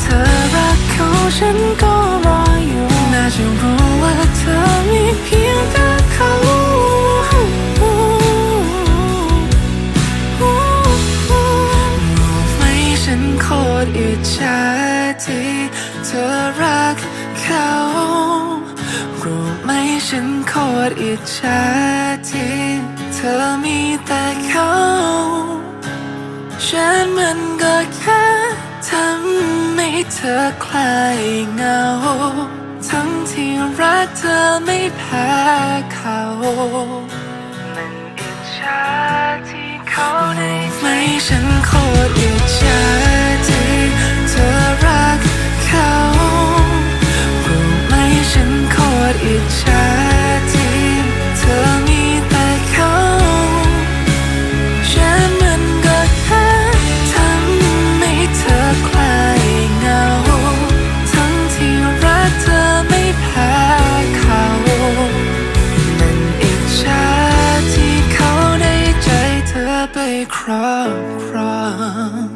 เธอรักเขาฉันก็รออยู่ น่าจะรู้ว่าเธอมีเพียงแต่เขารู้ไหมฉันโคตรอิจฉาที่เธอรักเขารู้ไหมฉันโคตรอิจฉาที่เธอมีแต่เขาฉันมัน เธอคลายเหงา ทั้งที่รักเธอไม่แพ้เขามันอิจฉาที่เขาได้ไม่ฉันโคตรอิจฉาที่เธอรักเขารู้ไหมฉันโคตรอิจฉา cry, cry.